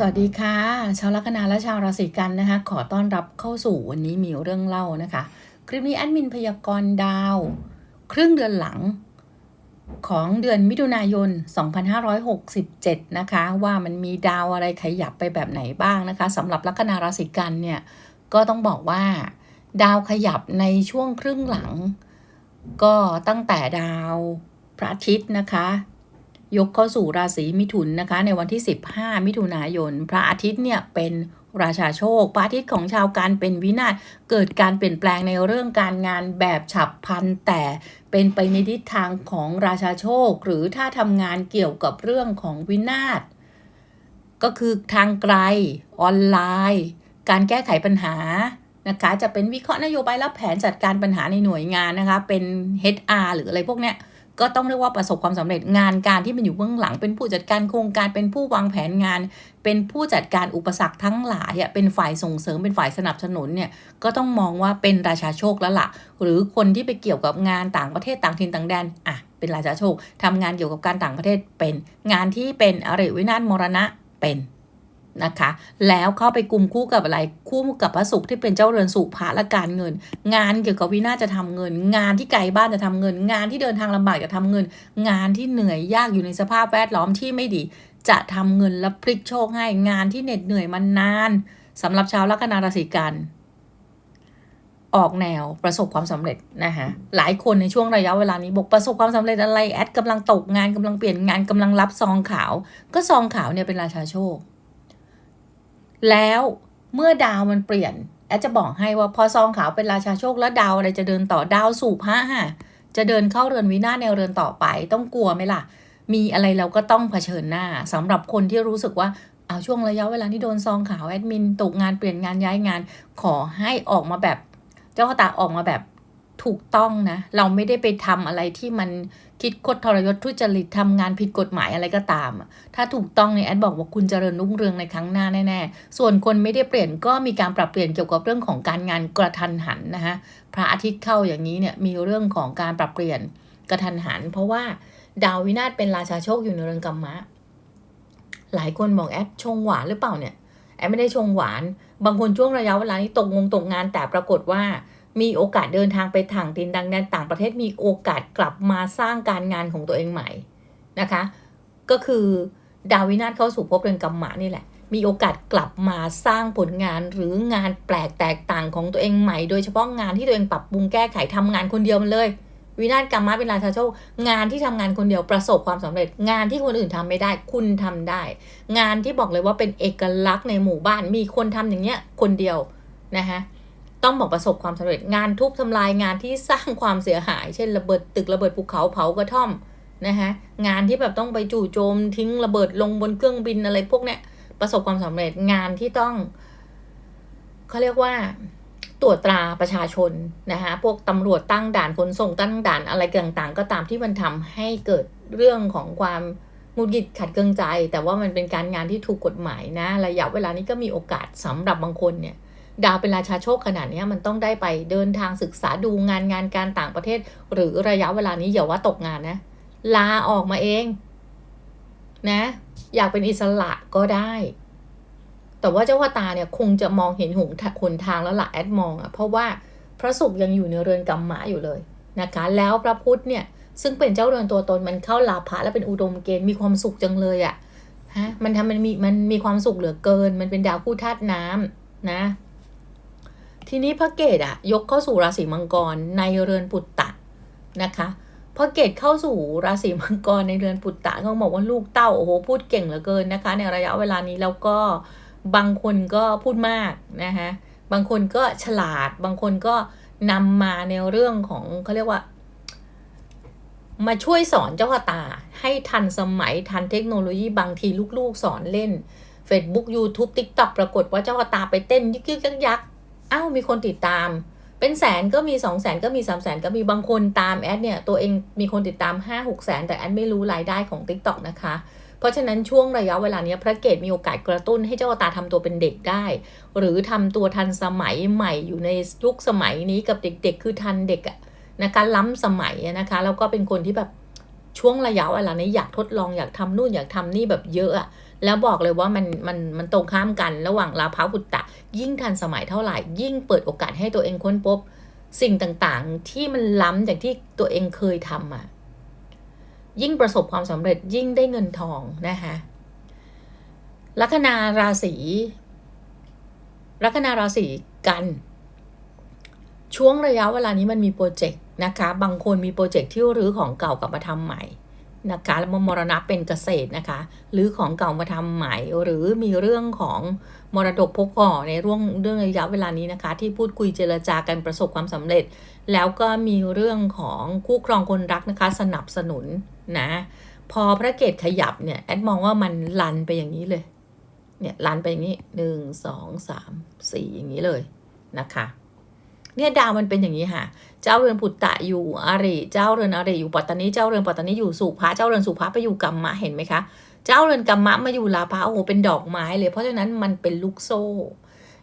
สวัสดีค่ะ ชาวลัคนาและชาวราศีกันนะคะ ขอต้อนรับเข้าสู่วันนี้มีเรื่องเล่านะคะ คลิปนี้แอดมินพยากรณ์ดาว ครึ่งเดือนหลังของเดือนมิถุนายน 2567 นะคะ ว่ามันมีดาวอะไรขยับไปแบบไหนบ้างนะคะสำหรับลัคนาราศีกันเนี่ยก็ต้องบอกว่า ดาวขยับในช่วงครึ่งหลัง ก็ตั้งแต่ดาวพระอาทิตย์นะคะ ยกเข้าสู่ราศีมิถุนนะคะ ในวันที่ 15 มิถุนายน พระอาทิตย์เนี่ยเป็นราชาโชคพระอาทิตย์ของชาวการเป็นวินาศเกิดการเปลี่ยนแปลงในเรื่องการงานแบบฉับพลันแต่เป็นไปในทิศทางของราชาโชค หรือถ้าทำงานเกี่ยวกับเรื่องของวินาศก็คือทางไกล ออนไลน์ การแก้ไขปัญหานะคะจะเป็นวิเคราะห์นโยบายและแผนจัดการปัญหาในหน่วยงานนะคะเป็น HR หรืออะไรพวกเนี้ย ก็ต้องเรียกว่าประสบความสำเร็จงานการที่มันอยู่เบื้องหลัง เป็นผู้จัดการโครงการเป็นผู้วางแผนงาน เป็นผู้จัดการอุปสรรคทั้งหลายเป็นฝ่ายส่งเสริมเป็นฝ่ายสนับสนุนเนี่ยก็ต้องมองว่าเป็นราชาโชคแล้วล่ะ หรือคนที่ไปเกี่ยวกับงานต่างประเทศต่างถิ่นต่างแดนอะเป็นราชาโชคทำงานเกี่ยวกับการต่างประเทศเป็น งานที่เป็นอริวินาศมรณะเป็น นะคะ แล้วเข้าไปกลุ่มคู่กับอะไรคู่กับพระศุกร์ที่เป็นเจ้าเรือนสุภาและการเงิน งานเกี่ยวกับวินาจะทำเงิน งานที่ไกลบ้านจะทำเงิน งานที่เดินทางลำบากจะทำเงิน งานที่เหนื่อยยากอยู่ในสภาพแวดล้อมที่ไม่ดี จะทำเงินและพลิกโชคให้งานที่เหน็ดเหนื่อยมานานสำหรับชาวลัคนาราศีกันออกแนวประสบความสำเร็จนะคะหลายคนในช่วงระยะเวลานี้บอกประสบความสำเร็จอะไรแอดกำลังตกงานกำลังเปลี่ยนงานกำลังรับซองขาว ก็ซองขาวเนี่ยเป็นราชาโชค แล้วเมื่อดาวมันเปลี่ยนแอดจะบอกให้ว่าพอซองขาวเป็นราชาโชคแล้วดาวอะไรจะเดินต่อดาวสู่พระฮะจะเดินเข้าเรือนวินาศแนวเรือนต่อไปต้องกลัวไหมล่ะ มีอะไรเราก็ต้องเผชิญหน้าสำหรับคนที่รู้สึกว่าเอาช่วงระยะเวลาที่โดนซองขาวแอดมินตกงานเปลี่ยนงานย้ายงาน ขอให้ออกมาแบบ เจ้าตาออกมาแบบ ถูกต้องนะ เราไม่ได้ไปทำอะไรที่มันคิดคดทรยศทุจริตทำงานผิดกฎหมายอะไรก็ตาม ถ้าถูกต้องเนี่ยแอดบอกว่าคุณเจริญรุ่งเรืองในครั้งหน้าแน่ๆ ส่วนคนไม่ได้เปลี่ยนก็มีการปรับเปลี่ยนเกี่ยวกับเรื่องของการงานกระทันหันนะคะพระอาทิตย์เข้าอย่างนี้เนี่ยมีเรื่องของการปรับเปลี่ยนกระทันหัน เพราะว่าดาววินาศเป็นราชาโชคอยู่ในเรือนกรรมะ หลายคนบอกแอดชงหวานหรือเปล่าเนี่ยแอดไม่ได้ชงหวาน บางคนช่วงระยะเวลานี้ตกงงตกงานแต่ปรากฏว่า มีโอกาสเดินทางไปถ่างตินดังแดนต่างประเทศมีโอกาสกลับมาสร้างการงานของตัวเองใหม่นะคะ ก็คือดาวินาศเข้าสู่ภพเรือนกรรมะนี่แหละ มีโอกาสกลับมาสร้างผลงานหรืองานแปลกแตกต่างของตัวเองใหม่ โดยเฉพาะงานที่ตัวเองปรับปรุงแก้ไขทำงานคนเดียวมันเลย วินาศกรรมะเป็นราชาโชคงานที่ทำงานคนเดียวประสบความสำเร็จ งานที่คนอื่นทำไม่ได้ คุณทำได้ งานที่บอกเลยว่าเป็นเอกลักษณ์ในหมู่บ้านมีคนทำอย่างเงี้ยคนเดียวนะคะ ต้องบอกประสบความสำเร็จงานทุบทำลายงานที่สร้างความเสียหาย เช่นระเบิดตึกระเบิดภูเขาเผากระท่อมนะคะงานที่แบบต้องไปจู่โจมทิ้งระเบิดลงบนเครื่องบินอะไรพวกเนี้ยประสบความสำเร็จงานที่ต้องเขาเรียกว่าตรวจตราประชาชนนะคะพวกตำรวจตั้งด่านขนส่งตั้งด่านอะไรต่างๆ ก็ตามที่มันทำให้เกิดเรื่องของความงุดหงิดขัดเคืองใจ แต่ว่ามันเป็นการงานที่ถูกกฎหมายนะ ระยะเวลานี้ก็มีโอกาสสำหรับบางคนเนี่ย ดาวเป็นราชาโชคขนาดนี้มันต้องได้ไปเดินทางศึกษาดูงานงานการต่างประเทศ หรือระยะเวลานี้อย่าว่าตกงานนะ ลาออกมาเอง นะ อยากเป็นอิสระก็ได้ แต่ว่าเจ้าวตาเนี่ยคงจะมองเห็นหงหนทางแล้วละแอดมองอะ่ะเพราะว่าพระศุกร์ยังอยู่ในเรือนกรรมหมาอยู่เลยนะคะ แล้วพระพุธเนี่ยซึ่งเป็นเจ้าเรือนตัวตนมันเข้าลาภะและเป็นอุดมเกณฑ์มีความสุขจังเลยอะ่ะฮะมันทำมันมีมันมีความสุขเหลือเกิน มันเป็นดาวคู่ธาตุน้ำนะ ทีนี้พระเกตอะยกเข้าสู่ราศีมังกรในเรือนปุตตะนะคะพระเกตเข้าสู่ราศีมังกรในเรือนปุตตะเขาบอกว่าลูกเต้าโอ้โหพูดเก่งเหลือเกินนะคะ ในระยะเวลานี้แล้วก็บางคนก็พูดมากนะคะบางคนก็ฉลาด บางคนก็นำมาในเรื่องของเขาเรียกว่า มาช่วยสอนเจ้าตา ให้ทันสมัยทันเทคโนโลยีบางทีลูกๆสอนเล่น Facebook YouTube TikTok ปรากฏว่าเจ้าตาไปเต้นยึกยึกยักยัก อ้าวมีคนติดตาม เป็นแสนก็มีสองแสนก็มีสามแสนก็มีบางคนตามแอดเนี่ยตัวเองมีคนติดตามห้าหกแสนแต่แอดไม่รู้รายได้ของ TikTok นะคะเพราะฉะนั้นช่วงระยะเวลานี้พระเกตมีโอกาสกระตุ้นให้เจ้าตาทำตัวเป็นเด็กได้ หรือทำตัวทันสมัยใหม่อยู่ในยุคสมัยนี้กับเด็กๆ คือทันเด็กอะนะคะล้ำสมัยนะคะแล้วก็เป็นคนที่แบบช่วงระยะเวลานี้อยากทดลองอยากทำนู่นอยากทำนี่แบบเยอะอะ แล้วบอกเลยว่ามันมันมันตรงข้ามกันระหว่างลาภาบุตตะ ยิ่งทันสมัยเท่าไหร่ ยิ่งเปิดโอกาสให้ตัวเองค้นพบสิ่งต่างๆ ที่มันล้ำจากที่ตัวเองเคยทำอะยิ่งประสบความสำเร็จยิ่งได้เงินทองนะคะลัคนาราศีลัคนาราศีกัน ช่วงระยะเวลานี้มันมีโปรเจกต์นะคะ บางคนมีโปรเจกต์ที่รื้อของเก่ากลับมาทำใหม่ นะคะแล้วมรณะเป็นเกษตรนะคะ หรือของเก่ามาทำใหม่ หรือมีเรื่องของมรดกพกห่อในเรื่องเรื่องระยะเวลานี้นะคะ ที่พูดคุยเจรจากันประสบความสำเร็จ แล้วก็มีเรื่องของคู่ครองคนรักนะคะ สนับสนุนนะ พอพระเกตขยับเนี่ยแอดมองว่ามันลันไปอย่างนี้เลย เนี่ยลันไปอย่างนี้หนึ่งสองสามสี่อย่างนี้เลยนะคะ เนี่ยดาวมันเป็นอย่างนี้ค่ะ เจ้าเรือนปุตตะอยู่อาริเจ้าเรือนอาริอยู่ปัตตานีเจ้าเรือนปัตตานีอยู่สุภะเจ้าเรือนสุภะไปอยู่กัมมะเห็นไหมคะเจ้าเรือนกัมมะมาอยู่ลาภะโอ้โหเป็นดอกไม้เลย เพราะฉะนั้นมันเป็นลูกโซ่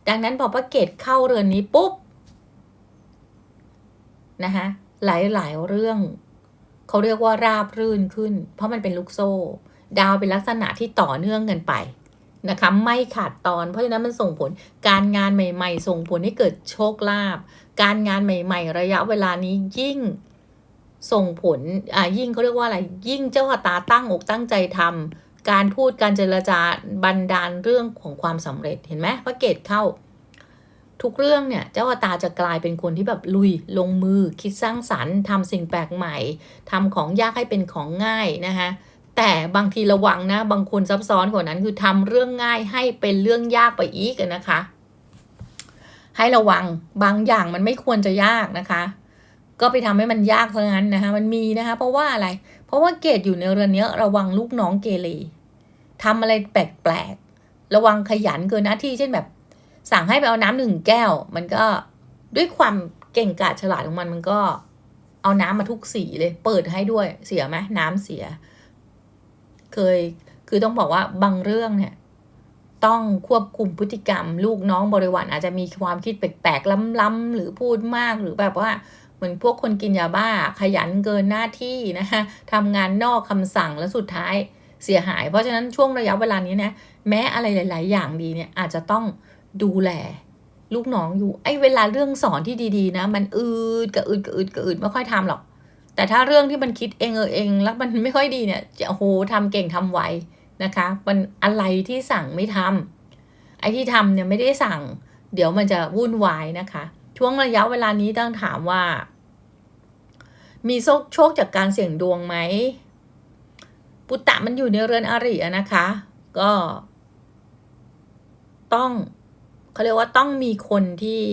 ดังนั้นพอพระเกตเข้าเรือนนี้ปุ๊บนะคะหลายๆเรื่องเขาเรียกว่าราบรื่นขึ้น เพราะมันเป็นลูกโซ่ ดาวเป็นลักษณะที่ต่อเนื่องกันไปนะคะไม่ขาดตอน เพราะฉะนั้นมันส่งผลการงานใหม่ ๆ ส่งผลให้เกิดโชคลาภ การงานใหม่ ๆ ระยะเวลานี้ยิ่งส่งผลอ่ายิ่งเขาเรียกว่าอะไร ยิ่งเจ้าตาตั้งอกตั้งใจทำการพูดการเจรจาบันดาลเรื่องของความสำเร็จเห็นไหมพระเกตเข้า ทุกเรื่องเนี่ยเจ้าตาจะกลายเป็นคนที่แบบลุยลงมือคิดสร้างสรรค์ทำสิ่งแปลกใหม่ทำของยากให้เป็นของง่ายนะคะแต่บางทีระวังนะ บางคนซับซ้อนกว่านั้นคือทำเรื่องง่ายให้เป็นเรื่องยากไปอีกนะคะ ให้ระวังบางอย่างมันไม่ควรจะยากนะคะ ก็ไปทำให้มันยากเท่านั้นนะคะ มันมีนะคะ เพราะว่าอะไร เพราะว่าเกตอยู่ในเรือนนี้ระวังลูกน้องเกเรทำอะไรแปลกๆระวังขยันเกินหน้าที่เช่นแบบ สั่งให้ไปเอาน้ำหนึ่งแก้ว มันก็ด้วยความเก่งกาจฉลาดของมันมันก็เอาน้ำมาทุกสีเลย เปิดให้ด้วยเสียไหมน้ำเสีย เคยคือต้องบอกว่าบางเรื่องเนี่ย ต้องควบคุมพฤติกรรม ลูกน้องบริวารอาจจะมีความคิดแปลกๆล้ำๆหรือพูดมากหรือแบบว่าเหมือนพวกคนกินยาบ้าขยันเกินหน้าที่นะคะทำงานนอกคำสั่งแล้วสุดท้ายเสียหาย เพราะฉะนั้นช่วงระยะเวลานี้นะแม้อะไรหลาย ๆ อย่างดีเนี่ยอาจจะต้องดูแลลูกน้องอยู่ไอ้เวลาเรื่องสอนที่ดี ๆ นะ มันอืดกระอืดกระอืดกระอืดไม่ค่อยทำหรอก แต่ถ้าเรื่องที่มันคิดเองเออเองแล้วมันไม่ค่อยดีเนี่ยจะโหทำเก่งทำไว นะคะ มันอะไรที่สั่งไม่ทำไอ้ที่ทำเนี่ยไม่ได้สั่ง เดี๋ยวมันจะวุ่นวายนะคะ ช่วงระยะเวลานี้ต้องถามว่า มีโชคชจากการเสี่ยงดวงไหมปุตตะมันอยู่ในเรือนอริอะนะคะ ก็ ต้องเขาเรียกว่าต้องมีคนที่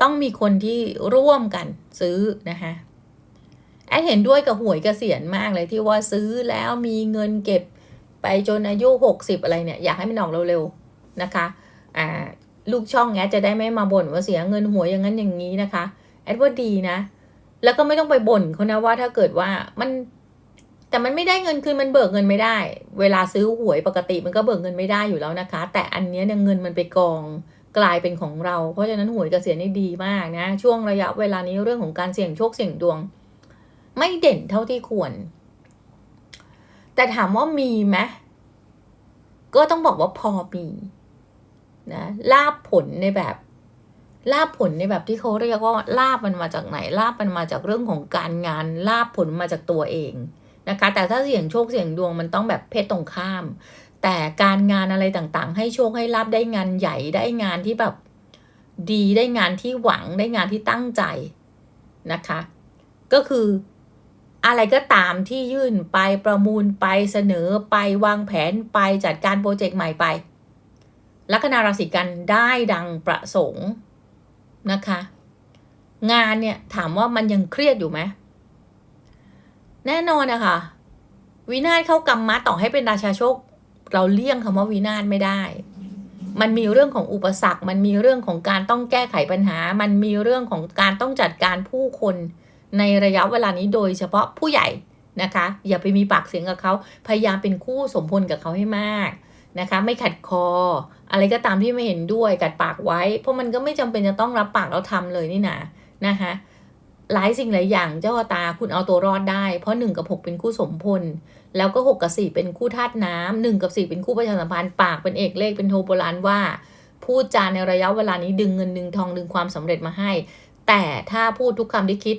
ต้องมีคนที่ร่วมกันซื้อนะคะแอดเห็นด้วยกับหวยกเกษียณมากเลยที่ว่าซื้อแล้วมีเงินเก็บ ไปจนอายุหกสิบอะไรเนี่ย อยากให้มันออกเร็วๆนะคะอ่าลูกช่องแอดจะได้ไม่มาบ่นว่าเสียเงินหวยอย่างนั้นอย่างนี้นะคะแอดว่าดีนะ แล้วก็ไม่ต้องไปบ่นเขานะว่าถ้าเกิดว่ามันแต่มันไม่ได้เงินคืนมันเบิกเงินไม่ได้ เวลาซื้อหวยปกติมันก็เบิกเงินไม่ได้อยู่แล้วนะคะ แต่อันนี้เนี่ยเงินมันไปกองกลายเป็นของเรา เพราะฉะนั้นหวยกเกษียณนี่ดีมากนะ ช่วงระยะเวลานี้เรื่องของการเสี่ยงโชคเสี่ยงดวง ไม่เด่นเท่าที่ควร แต่ถามว่ามีไหมก็ต้องบอกว่าพอมีนะลาบผลในแบบลาบผลในแบบที่เขาเรียกว่าลาบมันมาจากไหนลาบมันมาจากเรื่องของการงานลาบผลมาจากตัวเองนะคะ แต่ถ้าเสี่ยงโชคเสี่ยงดวงมันต้องแบบเพศตรงข้าม แต่การงานอะไรต่างๆ ให้โชคให้ลาบได้งานใหญ่ได้งานที่แบบดีได้งานที่หวังได้งานที่ตั้งใจนะคะ ก็คือ อะไรก็ตามที่ยื่นไปประมูลไปเสนอไปวางแผนไปจัดการโปรเจกต์ใหม่ไป ลัคนาราศีกันได้ดังประสงค์นะคะ งานเนี่ยถามว่ามันยังเครียดอยู่ไหมแน่นอนนะคะวินาศเข้ากรรมมะต่อให้เป็นราชาโชค เราเลี่ยงคำว่าวินาศไม่ได้ มันมีเรื่องของอุปสรรค มันมีเรื่องของการต้องแก้ไขปัญหา มันมีเรื่องของการต้องจัดการผู้คน ในระยะเวลานี้โดยเฉพาะผู้ใหญ่นะคะ อย่าไปมีปากเสียงกับเขาพยายามเป็นคู่สมพลกับเขาให้มากนะคะ ไม่ขัดคอ อะไรก็ตามที่ไม่เห็นด้วยกัดปากไว้ เพราะมันก็ไม่จำเป็นจะต้องรับปากแล้วทำเลยนี่นะนะคะหลายสิ่งหลายอย่างเจ้าตาคุณเอาตัวรอดได้ เพราะหนึ่งกับหกเป็นคู่สมพล แล้วก็หกกับสี่เป็นคู่ธาตุน้ำหนึ่งกับสี่เป็นคู่ประชาสัมพันธ์ปากเป็นเอกเลขเป็นโทโบราณว่า พูดจาในระยะเวลานี้ดึงเงินดึงทองดึงความสำเร็จมาให้ แต่ถ้าพูดทุกคำที่คิด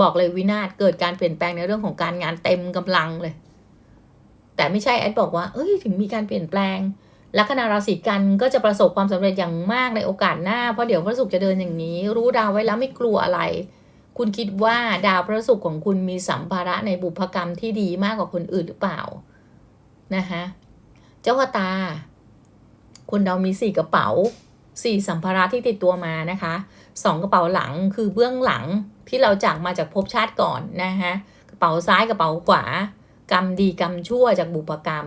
บอกเลยวินาศเกิดการเปลี่ยนแปลงในเรื่องของการงานเต็มกำลังเลย แต่ไม่ใช่แอดบอกว่า เอ้ยถึงมีการเปลี่ยนแปลงลัคนาราศีกันก็จะประสบความสำเร็จอย่างมากในโอกาสหน้า เพราะเดี๋ยวพระศุกร์จะเดินอย่างนี้ รู้ดาวไว้แล้วไม่กลัวอะไร คุณคิดว่าดาวพระศุกร์ของคุณมีสัมภาระในบุพกรรมที่ดีมากกว่าคนอื่นหรือเปล่านะคะเจ้าตาคุณดาวมีสี่กระเป๋าสี่สัมภาระที่ติดตัวมานะคะ สองกระเป๋าหลังคือเบื้องหลังที่เราจากมาจากภพชาติก่อนนะคะกระเป๋าซ้ายกระเป๋าขวากรรมดีกรรมชั่วจากบุพกรรม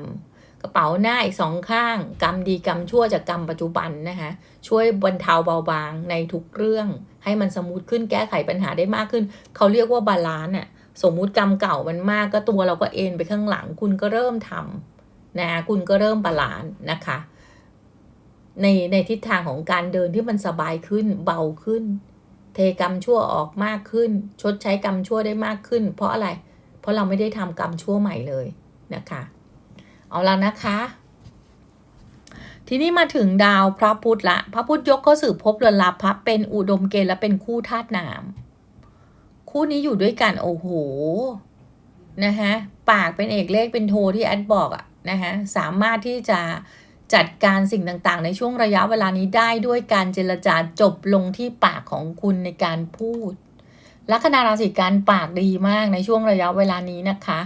กระเป๋าหน้าอีกสองข้าง กรรมดีกรรมชั่วจากกรรมปัจจุบันนะคะช่วยบรรเทาเบาบางในทุกเรื่อง ให้มันสมูทขึ้นแก้ไขปัญหาได้มากขึ้น เขาเรียกว่าบาลานซ์น่ะสมมุติกรรมเก่ามันมากก็ตัวเราก็เอ็นไปข้างหลัง คุณก็เริ่มทำนะคุณก็เริ่มบาลานซ์นะคะ ในในทิศทางของการเดินที่มันสบายขึ้นเบาขึ้น เทกรรมชั่วออกมากขึ้น ชดใช้กรรมชั่วได้มากขึ้น เพราะอะไร เพราะเราไม่ได้ทำกรรมชั่วใหม่เลยนะคะ เอาละนะคะ ทีนี้มาถึงดาวพระพุธละ พระพุธยกก็สืบพบเรือนลาภเป็นอุดมเกณฑ์และเป็นคู่ธาตุน้ำคู่นี้อยู่ด้วยกันโอ้โหนะคะปากเป็นเอกเลขเป็นโทที่แอดบอกอะนะคะสามารถที่จะ จัดการสิ่งต่างๆ ในช่วงระยะเวลานี้ได้ด้วยการเจรจาจบลงที่ปากของคุณในการพูด ลัคนาราศีการปากดีมากในช่วงระยะเวลานี้นะคะ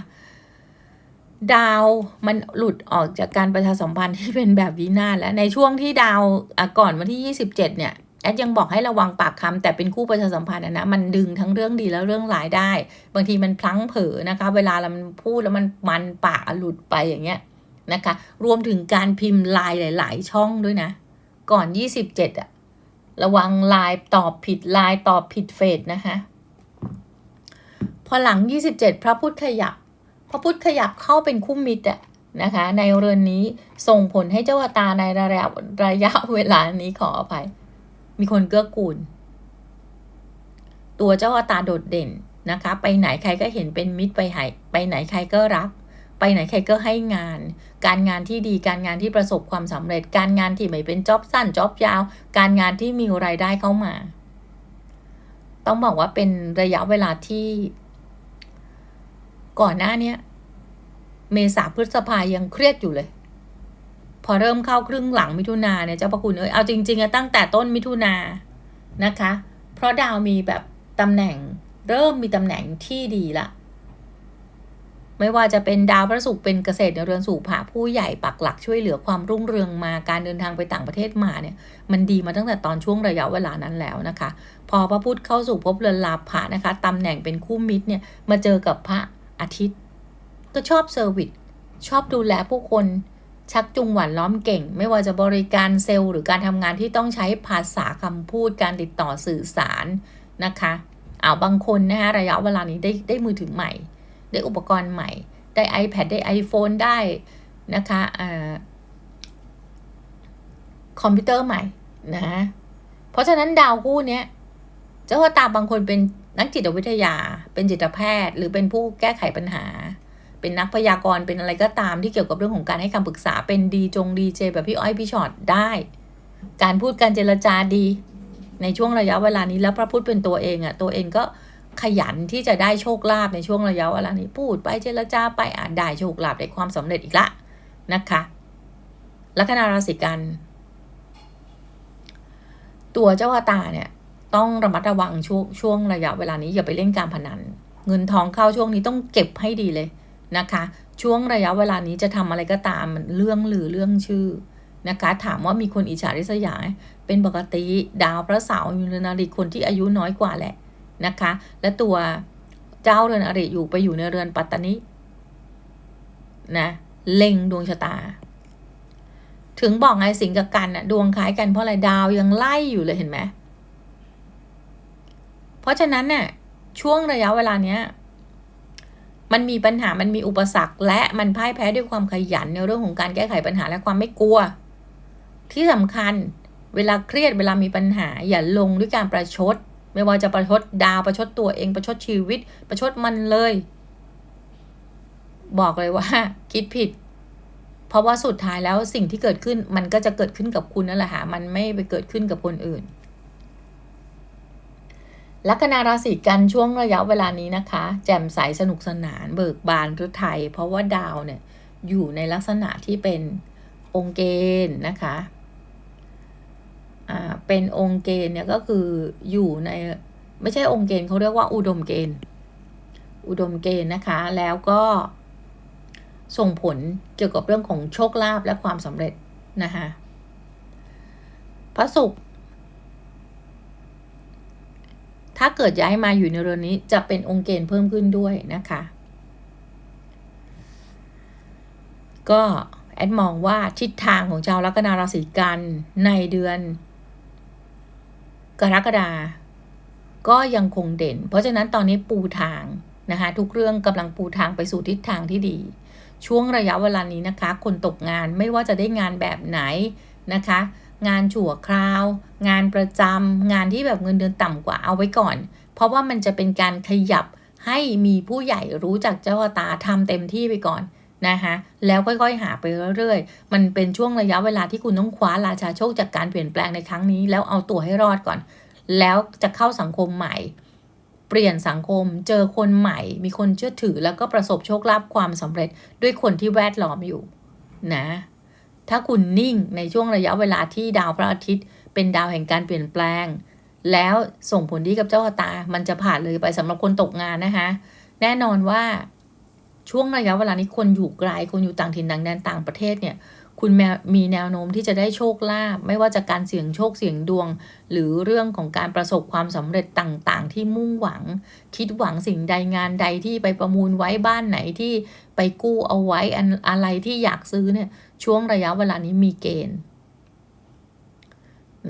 ดาวมันหลุดออกจากการประชาสัมพันธ์ที่เป็นแบบวินาศแล้วในช่วงที่ดาวก่อนวันที่ 27 เนี่ยแอดยังบอกให้ระวังปากคำแต่เป็นคู่ประชาสัมพันธ์นะมันดึงทั้งเรื่องดีแล้วเรื่องร้ายได้ บางทีมันพลั้งเผลอนะคะ เวลาเรามันพูดแล้วมันมันปากหลุดไปอย่างเงี้ย นะคะ รวมถึงการพิมพ์ลายหลาย ๆ ช่องด้วยนะ ก่อน 27อะระวังลายตอบผิดลายตอบผิดเฟสนะคะ พอหลัง 27 พระพุทธขยับ พระพุทธขยับเข้าเป็นคู่มิตรอะนะคะ ในเรือนนี้ส่งผลให้เจ้าตาในระยะระยะเวลานี้ขออภัย มีคนเกื้อกูล ตัวเจ้าตาโดดเด่นนะคะ ไปไหนใครก็เห็นเป็นมิตรไปไหนไปไหนใครก็รัก ไปไหนใครก็ให้งาน การงานที่ดีการงานที่ประสบความสำเร็จ การงานที่ไม่เป็นจ็อบสั้นจ็อบยาว การงานที่มีรายได้เข้ามา ต้องบอกว่าเป็นระยะเวลาที่ ก่อนหน้าเนี้ยเมษาพฤษภายังเครียดอยู่เลย พอเริ่มเข้าครึ่งหลังมิถุนาเนี่ยเจ้าประคุณเอ้ยเอาจริงๆอะตั้งแต่ต้นมิถุนานะคะ เพราะดาวมีแบบตำแหน่งเริ่มมีตำแหน่งที่ดีละ ไม่ว่าจะเป็นดาวพระศุกร์เป็นเกษตรในเรือนสู่ผาผู้ใหญ่ปักหลักช่วยเหลือความรุ่งเรืองมาการเดินทางไปต่างประเทศมาเนี่ยมันดีมาตั้งแต่ตอนช่วงระยะเวลานั้นแล้วนะคะ พอพระพุธเข้าสู่ภพเรือนลาภะนะคะตำแหน่งเป็นคู่มิตรเนี่ยมาเจอกับพระอาทิตย์ ก็ชอบเซอร์วิสชอบดูแลผู้คนชักจูงหวานล้อมเก่ง ไม่ว่าจะบริการเซลล์หรือการทำงานที่ต้องใช้ภาษาคำพูดการติดต่อสื่อสารนะคะเอาบางคนนะคะระยะเวลานี้ได้ได้มือถือใหม่ ได้อุปกรณ์ใหม่ ได้ iPad ได้ iPhone ได้นะคะคอมพิวเตอร์ใหม่นะเพราะฉะนั้นดาวคู่นี้เจ้าตาบางคนเป็นนักจิตวิทยา เป็นจิตแพทย์ หรือเป็นผู้แก้ไขปัญหา เป็นนักพยากรณ์เป็นอะไรก็ตามที่เกี่ยวกับเรื่องของการให้คำปรึกษาเป็นดีจงดีเจแบบพี่อ้อยพี่ชอตได้ การพูดการเจรจาดี ในช่วงระยะเวลานี้แล้วพระพุทธเป็นตัวเองอะ่ะตัวเองก็ ขยันที่จะได้โชคลาภในช่วงระยะเวลานี้พูดไปเจรจาไปอ่านได้โชคลาภได้ความสำเร็จอีกละนะคะลัคนาราศีกัน ตัวเจ้าตาเนี่ย ต้องระมัดระวังช่วงช่วงระยะเวลานี้อย่าไปเล่นการพนัน เงินทองเข้าช่วงนี้ต้องเก็บให้ดีเลยนะคะ ช่วงระยะเวลานี้จะทำอะไรก็ตามเรื่องหรือเรื่องชื่อนะคะ ถามว่ามีคนอิจฉาริษยาเป็นปกติดาวพระเสาร์อยู่ในนาฬิกคนที่อายุน้อยกว่าแหละ นะคะ และตัวเจ้าเรือนอริอยู่ไปอยู่ในเรือนปัตตานินะเล็งดวงชะตา ถึงบอกไงสิงกับกันอะดวงคล้ายกันเพราะอะไรดาวยังไล่อยู่เลยเห็นไหมเพราะฉะนั้นเนี่ยช่วงระยะเวลาเนี้ยมันมีปัญหา มันมีอุปสรรค และมันพ่ายแพ้ด้วยความขยันในเรื่องของการแก้ไขปัญหาและความไม่กลัว ที่สำคัญ เวลาเครียดเวลามีปัญหา อย่าลงด้วยการประชด ไม่ว่าจะประชดดาวประชดตัวเองประชดชีวิต ประชดมันเลย บอกเลยว่า คิดผิด เพราะว่าสุดท้ายแล้วสิ่งที่เกิดขึ้นมันก็จะเกิดขึ้นกับคุณนั่นแหละค่ะมันไม่ไปเกิดขึ้นกับคนอื่นลัคนาราศีกันช่วงระยะเวลานี้นะคะ แจ่มใสสนุกสนานเบิกบานหรือไทยเพราะว่าดาวเนี่ยอยู่ในลักษณะที่เป็นองค์เกณฑ์นะคะ เป็นองค์เกณฑ์เนี่ยก็คืออยู่ในไม่ใช่องค์เกณฑ์เขาเรียกว่าอุดมเกณฑ์ อุดมเกณฑ์นะคะ แล้วก็ส่งผลเกี่ยวกับเรื่องของโชคลาภและความสำเร็จนะคะพระศุกร์ถ้าเกิดย้ายมาอยู่ในเรือนนี้จะเป็นองค์เกณฑ์เพิ่มขึ้นด้วยนะคะ ก็แอดมองว่าทิศทางของชาวลัคนาราศีกันในเดือน กรกฎาก็ยังคงเด่น เพราะฉะนั้นตอนนี้ปูทางนะคะทุกเรื่องกำลังปูทางไปสู่ทิศทางที่ดี ช่วงระยะเวลานี้นะคะ คนตกงานไม่ว่าจะได้งานแบบไหนนะคะ งานชั่วคราว งานประจำงานที่แบบเงินเดือนต่ำกว่าเอาไว้ก่อน เพราะว่ามันจะเป็นการขยับให้มีผู้ใหญ่รู้จักเจ้าตาทำเต็มที่ไปก่อน นะคะแล้วค่อยๆ หาไปเรื่อยๆ มันเป็นช่วงระยะเวลาที่คุณต้องคว้าราชาโชคจากการเปลี่ยนแปลงในครั้งนี้ แล้วเอาตัวให้รอดก่อน แล้วจะเข้าสังคมใหม่ เปลี่ยนสังคม เจอคนใหม่ มีคนเชื่อถือแล้วก็ประสบโชคลาภความสำเร็จด้วยคนที่แวดล้อมอยู่นะ ถ้าคุณนิ่งในช่วงระยะเวลาที่ดาวพระอาทิตย์ เป็นดาวแห่งการเปลี่ยนแปลง แล้วส่งผลดีกับเจ้าตา มันจะผ่านเลยไปสำหรับคนตกงานนะคะ แน่นอนว่า ช่วงระยะเวลานี้คนอยู่ไกลคนอยู่ต่างถิ่นต่างแดนต่างประเทศเนี่ยคุณมีแนวโน้มที่จะได้โชคลาภไม่ว่าจะการเสี่ยงโชคเสี่ยงดวง หรือเรื่องของการประสบความสำเร็จต่างๆ ที่มุ่งหวัง คิดหวังสิ่งใดงานใดที่ไปประมูลไว้บ้านไหนที่ไปกู้เอาไว้อันอะไรที่อยากซื้อเนี่ยช่วงระยะเวลานี้มีเกณฑ์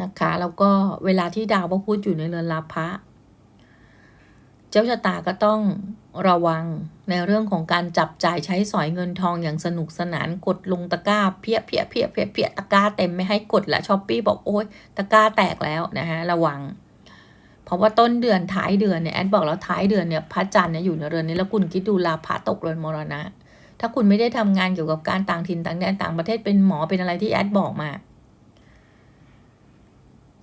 นะคะแล้วก็เวลาที่ดาวพระพุธอยู่ในเรือนลาภะเจ้าชะตาก็ต้อง ระวัง ในเรื่องของการจับจ่ายใช้สอยเงินทองอย่างสนุกสนานกดลงตะกร้าเพี้ยเพี้ยเพี้ยเพี้ยเพียตะกร้าเต็มไม่ให้กดและช้อปปี้บอกโอ๊ยตะกร้าแตกแล้วนะฮะระวัง เพราะว่าต้นเดือนท้ายเดือนเนี่ยแอดบอกแล้วท้ายเดือนเนี่ยพระจันทร์เนี่ยอยู่ในเรือนนี้แล้วคุณคิดดูลาพระตกเรือนมรณะ ถ้าคุณไม่ได้ทำงานเกี่ยวกับการต่างถิ่นต่างแดนต่างประเทศเป็นหมอเป็นอะไรที่แอดบอกมา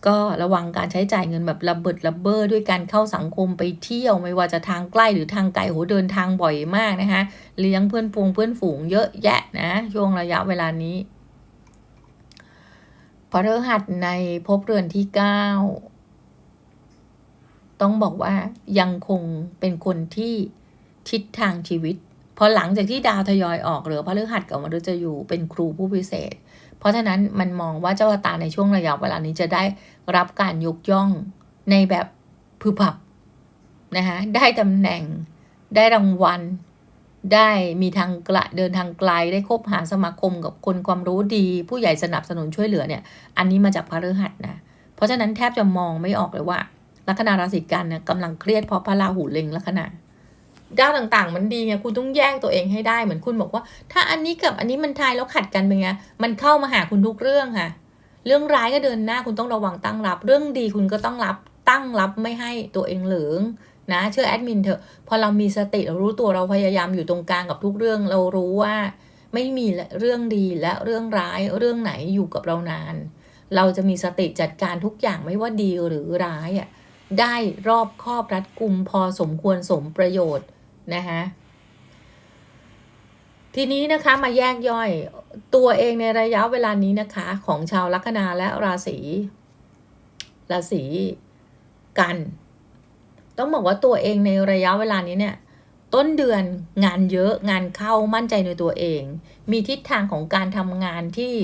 ก็ระวังการใช้จ่ายเงินแบบระเบิดระเบ้อด้วยการเข้าสังคมไปเที่ยวไม่ว่าจะทางใกล้หรือทางไกลโหเดินทางบ่อยมากนะคะเลี้ยงเพื่อนพงเพื่อนฝูงเยอะแยะนะช่วงระยะเวลานี้พระฤหัสในภพเรือนที่เก้าต้องบอกว่ายังคงเป็นคนที่ทิศทางชีวิตพอหลังจากที่ดาวทยอยออกเหลือพระฤหัสกับมฤจะอยู่เป็นครูผู้พิเศษ เพราะฉะนั้นมันมองว่าเจ้าตาในช่วงระยะเวลานี้จะได้รับการยกย่องในแบบพือผับนะคะได้ตำแหน่ง ได้รางวัล ได้มีทางกระเดินทางไกลได้คบหาสมาคมกับคนความรู้ดี ผู้ใหญ่สนับสนุนช่วยเหลือเนี่ย อันนี้มาจากพระฤหัสนะ เพราะฉะนั้นแทบจะมองไม่ออกเลยว่าลัคนาราศีกันเนี่ยกำลังเครียดเพราะพระราหูเล็งลัคนา ด้านต่างๆ มันดีไงคุณต้องแยกตัวเองให้ได้เหมือนคุณบอกว่า ถ้าอันนี้กับอันนี้มันทายแล้วขัดกันเป็นไงมันเข้ามาหาคุณทุกเรื่องค่ะ เรื่องร้ายก็เดินหน้าคุณต้องระวังตั้งรับ เรื่องดีคุณก็ต้องรับตั้งรับไม่ให้ตัวเองเหลืองนะเชื่อแอดมินเถอะพอเรามีสติเรารู้ตัวเราพยายามอยู่ตรงกลางกับทุกเรื่อง เรารู้ว่าไม่มีเรื่องดีและเรื่องร้ายเรื่องไหนอยู่กับเรานาน เราจะมีสติจัดการทุกอย่างไม่ว่าดีหรือร้ายอะได้รอบครอบรัดกุมพอสมควรสมประโยชน์ นะคะทีนี้นะคะมาแยกย่อยตัวเองในระยะเวลานี้นะคะ ของชาวลัคนาและราศีราศีกัน ต้องบอกว่าตัวเองในระยะเวลานี้เนี่ย ต้นเดือนงานเยอะงานเข้ามั่นใจในตัวเอง มีทิศทางของการทำงานที่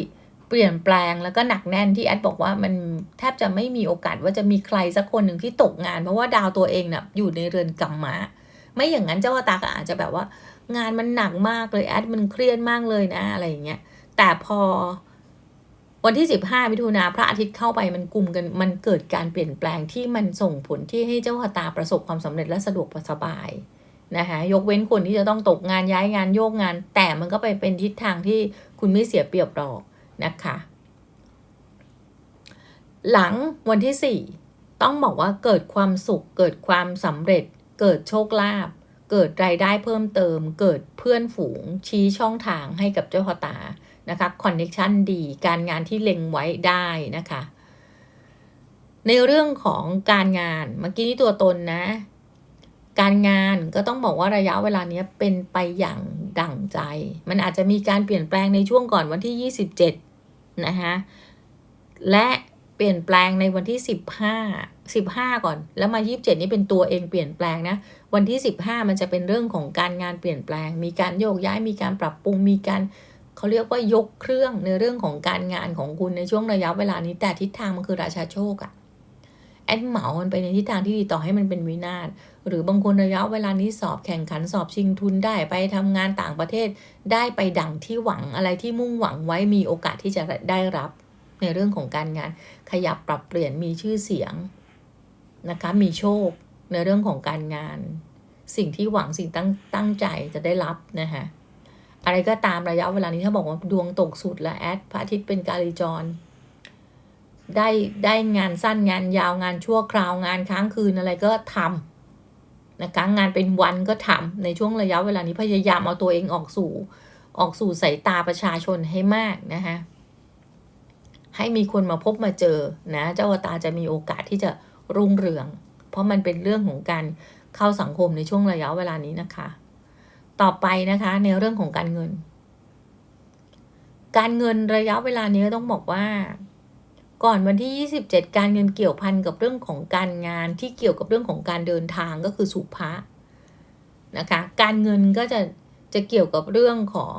เปลี่ยนแปลงแล้วก็หนักแน่นที่แอดบอกว่ามันแทบจะไม่มีโอกาสว่าจะมีใครสักคนหนึ่งที่ตกงาน เพราะว่าดาวตัวเองนะ่ะอยู่ในเรือนกรรมะ ไม่อย่างนั้นเจ้าตาก็อาจจะแบบว่า งานมันหนักมากเลยแอดมันเครียดมากเลยนะอะไรอย่างเงี้ยแต่พอวันที่ 15มิถุนาพระอาทิตย์เข้าไปมันกลุ่มกันมันเกิดการเปลี่ยนแปลงที่มันส่งผลที่ให้เจ้าตาประสบความสำเร็จและสะดวกสบายนะคะยกเว้นคนที่จะต้องตกงานย้ายงานโยกงาน แต่มันก็ไปเป็นทิศทางที่คุณไม่เสียเปรียบหรอกนะคะ หลังวันที่ต้องบอกว่าเกิดความสุขเกิดความสำเร็จ เกิดโชคลาภเกิดรายได้เพิ่มเติม เกิดเพื่อนฝูงชี้ช่องทางให้กับเจ้าชะตานะคะคอนเน c ชันดี การงานที่เล็งไว้ได้นะคะ ในเรื่องของการงานเมื่อกี้นี่ตัวตนนะ การงานก็ต้องบอกว่าระยะเวลานี้เป็นไปอย่างดั่งใจ มันอาจจะมีการเปลี่ยนแปลงในช่วงก่อนวันที่ 27นะคะและเปลี่ยนแปลงในวันที่ 15 15ก่อน แล้วมา27นี่เป็นตัวเองเปลี่ยนแปลงนะ วันที่15มันจะเป็นเรื่องของการงานเปลี่ยนแปลง มีการโยกย้ายมีการปรับปรุงมีการเขาเรียกว่ายกเครื่องในเรื่องของการงานของคุณในช่วงระยะเวลานี้แต่ทิศทางมันคือราชาโชคอะแอดเหมามันไปในทิศทางที่ดีต่อให้มันเป็นวินาศหรือบางคนระยะเวลานี้สอบแข่งขันสอบชิงทุนได้ไปทำงานต่างประเทศ ได้ไปดังที่หวังอะไรที่มุ่งหวังไว้มีโอกาสที่จะได้รับในเรื่องของการงานขยับปรับเปลี่ยนมีชื่อเสียง นะคะ มีโชคในเรื่องของการงาน สิ่งที่หวังสิ่งตั้งตั้งใจจะได้รับนะคะอะไรก็ตามระยะเวลานี้ถ้าบอกว่าดวงตกสุดแล้วแอดพระอาทิตย์เป็นกาลิจร ได้ได้งานสั้นงานยาวงานชั่วคราวงานค้างคืนอะไรก็ทำนะคะงานเป็นวันก็ทำในช่วงระยะเวลานี้พยายามเอาตัวเองออกสู่ออกสู่สายตาประชาชนให้มากนะคะให้มีคนมาพบมาเจอนะ เจ้าตาจะมีโอกาสที่จะ รุ่งเรือง เพราะมันเป็นเรื่องของการเข้าสังคมในช่วงระยะเวลานี้นะคะ ต่อไปนะคะในเรื่องของการเงิน การเงินระยะเวลานี้ต้องบอกว่า ก่อนวันที่ 27 การเงินเกี่ยวพันกับเรื่องของการงานที่เกี่ยวกับเรื่องของการเดินทางก็คือสุภะนะคะ การเงินก็จะจะเกี่ยวกับเรื่องของ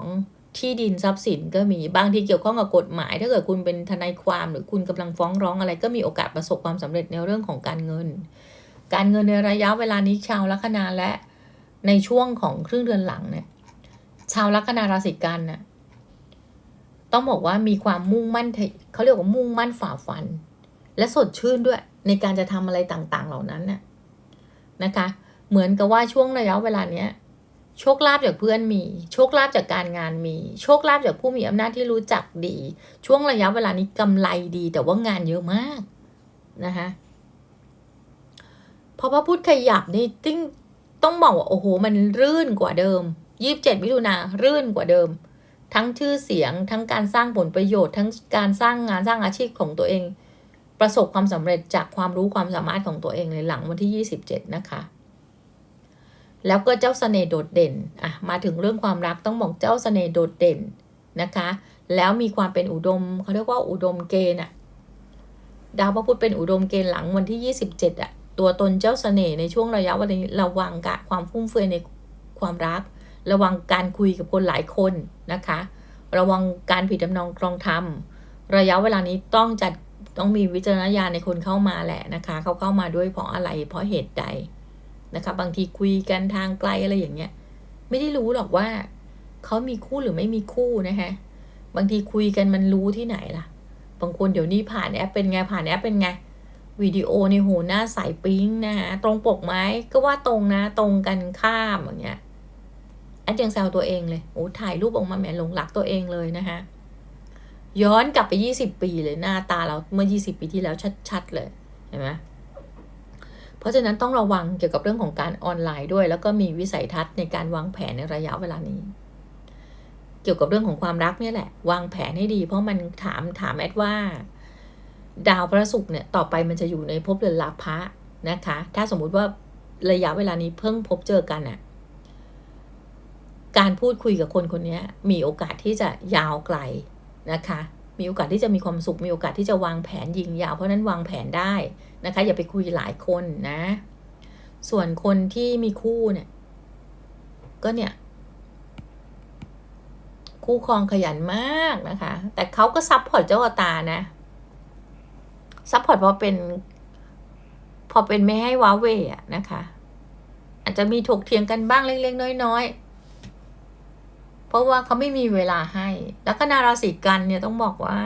ที่ดินทรัพย์สินก็มีบางทีเกี่ยวข้องกับกฎหมาย ถ้าเกิดคุณเป็นทนายความหรือคุณกำลังฟ้องร้องอะไรก็มีโอกาสประสบความสำเร็จในเรื่องของการเงิน การเงินในระยะเวลานี้ชาวลัคนาและในช่วงของครึ่งเดือนหลังเนี่ยชาวลัคนาราศีกันน่ะต้องบอกว่ามีความมุ่งมั่นเขาเรียกว่ามุ่งมั่นฝ่าฟัน และสดชื่นด้วยในการจะทำอะไรต่างๆ เหล่านั้นน่ะนะคะ เหมือนกับว่าช่วงระยะเวลาเนี้ย โชคลาภจากเพื่อนมี โชคลาภจากการงานมี โชคลาภจากผู้มีอำนาจที่รู้จักดี ช่วงระยะเวลานี้กำไรดี แต่ว่างานเยอะมากนะคะพอพระพุทธขยับนี่ติ้งต้องบอกว่าโอ้โห มันรื่นกว่าเดิมยี่สิบเจ็ดมิถุนารื่นกว่าเดิม ทั้งชื่อเสียงทั้งการสร้างผลประโยชน์ ทั้งการสร้างงานสร้างอาชีพของตัวเอง ประสบความสำเร็จจากความรู้ความสามารถของตัวเองในหลังวันที่ยี่สิบเจ็ดนะคะ แล้วก็เจ้าสเสน่ห์โดดเด่นอะมาถึงเรื่องความรักต้องบอกเจ้าสเสน่ห์โดดเด่นนะคะ แล้วมีความเป็นอุดมเขาเรียกว่าอุดมเกณฑ์อะดาวพระพุธเป็นอุดมเกณฑ์หลังวันที่ 27อะตัวตนเจ้าสเสน่ห์ในช่วงระยะวลานี้ระวังกะความฟุ่มเฟือยในความรัก ระวังการคุยกับคนหลายคนนะคะ ระวังการผิดดำนองครองธรรมระยะเวลานี้ต้องจัดต้องมีวิจารณญาณในคนเข้ามาแหละนะคะ เขาเข้ามาด้วยเพราะอะไรเพราะเหตุใด นะคะบางทีคุยกันทางไกลอะไรอย่างเงี้ยไม่ได้รู้หรอกว่าเขามีคู่หรือไม่มีคู่นะคะบางทีคุยกันมันรู้ที่ไหนล่ะ บางคนเดี๋ยวนี้ผ่านแอปเป็นไงผ่านแอปเป็นไงวิดีโอในโหหน้าใสปิ้งนะฮะตรงปกไหมก็ว่าตรงนะตรงกันข้ามอย่างเงี้ยแอดยังแซวตัวเองเลยโอ้ถ่ายรูปออกมาแหมหลงรักตัวเองเลยนะคะย้อนกลับไปยี่สิบปีเลยหน้าตาเราเมื่อยี่สิบปีที่แล้วชัด ๆ เลยเห็นไหม เพราะฉะนั้นต้องระวังเกี่ยวกับเรื่องของการออนไลน์ด้วย แล้วก็มีวิสัยทัศน์ในการวางแผนในระยะเวลานี้ เกี่ยวกับเรื่องของความรักเนี่ยแหละ วางแผนให้ดี เพราะมันถามถามแอดว่า ดาวพระศุกร์เนี่ยต่อไปมันจะอยู่ในภพเรือนลาภะนะคะ ถ้าสมมุติว่าระยะเวลานี้เพิ่งพบเจอกันอะการพูดคุยกับคนคนนี้มีโอกาสที่จะยาวไกลนะคะ มีโอกาสที่จะมีความสุข มีโอกาสที่จะวางแผนยิงยาว เพราะนั้นวางแผนได้ นะคะ อย่าไปคุยหลายคนนะ ส่วนคนที่มีคู่เนี่ย ก็เนี่ย คู่ครองขยันมากนะคะ แต่เขาก็ซับพอร์ตเจ้าตานะซับพอร์ตพอเป็น พอเป็นไม่ให้ว้าเวอะนะคะ อาจจะมีถกเถียงกันบ้างเล็กๆน้อยๆ เพราะว่าเขาไม่มีเวลาให้ แล้วก็นาราศีกันเนี่ยต้องบอกว่า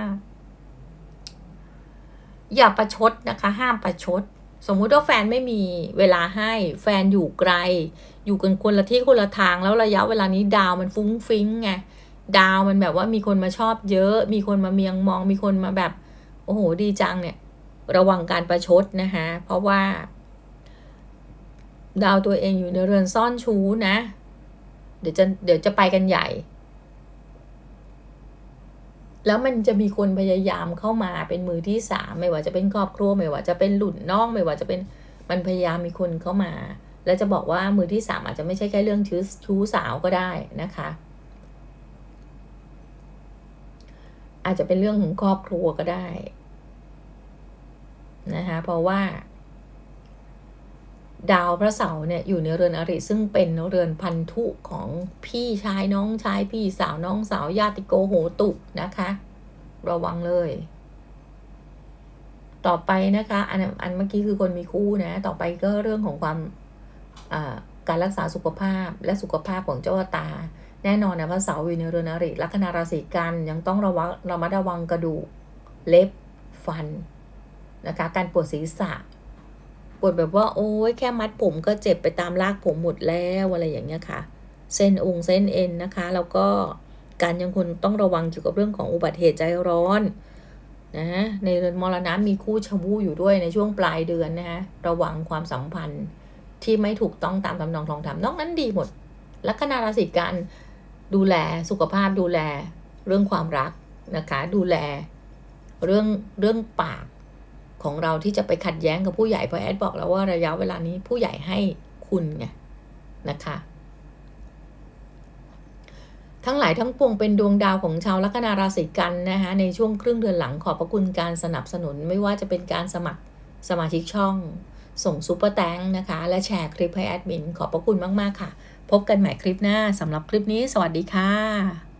อย่าประชดนะคะ ห้ามประชด สมมุติว่าแฟนไม่มีเวลาให้แฟนอยู่ไกล อยู่กันคนละที่คนละทางแล้วระยะเวลานี้ดาวมันฟุ้งฟิ้งไงดาวมันแบบว่ามีคนมาชอบเยอะ มีคนมาเมียงมอง มีคนมาแบบ โอ้โหดีจังเนี่ย ระวังการประชดนะคะเพราะว่า ดาวตัวเองอยู่ในเรือนซ่อนชู้นะ เดี๋ยวจะเดี๋ยวจะไปกันใหญ่ แล้วมันจะมีคนพยายามเข้ามาเป็นมือที่สามไม่ว่าจะเป็นครอบครัวไม่ว่าจะเป็นหลุนน้องไม่ว่าจะเป็นมันพยายามมีคนเข้ามา แล้วจะบอกว่ามือที่สามอาจจะไม่ใช่แค่เรื่องชู้ชู้สาวก็ได้นะคะ อาจจะเป็นเรื่องของครอบครัวก็ได้นะคะเพราะว่า ดาวพระเสาร์เนี่ยอยู่ในเรือนอริซึ่งเป็นเรือนพันธุของพี่ชายน้องชายพี่สาวน้องสาวญาติโกโหตุนะคะ ระวังเลย ต่อไปนะคะอันอันเมื่อกี้คือคนมีคู่นะ ต่อไปก็เรื่องของความการรักษาสุขภาพและสุขภาพของเจ้าตา แน่นอนนะพระเสาร์อยู่ในเรือนอริลัคนาราศีกันยังต้องระวังระมัดระวังกระดูกเล็บฟันนะคะการปวดศีรษะ วดแบบว่าโอ้ยแค่มัดผมก็เจ็บไปตามรากผมหมดแล้วอะไรอย่างเงี้ยค่ะ เส้นองเส้นเอ็นนะคะ แล้วก็การยังคุณต้องระวังเกี่ยวกับเรื่องของอุบัติเหตุใจร้อนนะในเรือนมรณะมีคู่ชวูอยู่ด้วยในช่วงปลายเดือนนะคะระวังความสัมพันธ์ที่ไม่ถูกต้องตามตำนองทองธรรมนอกนั้นดีหมดลัคนาราศีการดูแลสุขภาพดูแลเรื่องความรักนะคะ ดูแลเรื่องเรื่องปาก ของเราที่จะไปขัดแย้งกับผู้ใหญ่เพราะแอดบอกแล้วว่าระยะเวลานี้ผู้ใหญ่ให้คุณไงนะคะ ทั้งหลายทั้งปวงเป็นดวงดาวของชาวลัคนาราศีกันนะคะในช่วงครึ่งเดือนหลังขอบพระคุณการสนับสนุนไม่ว่าจะเป็นการสมัครสมาชิกช่อง ส่งซูเปอร์แตงนะคะ และแชร์คลิปให้แอดมินขอบพระคุณมาก ๆ ค่ะ พบกันใหม่คลิปหน้าสำหรับคลิปนี้ สวัสดีค่ะ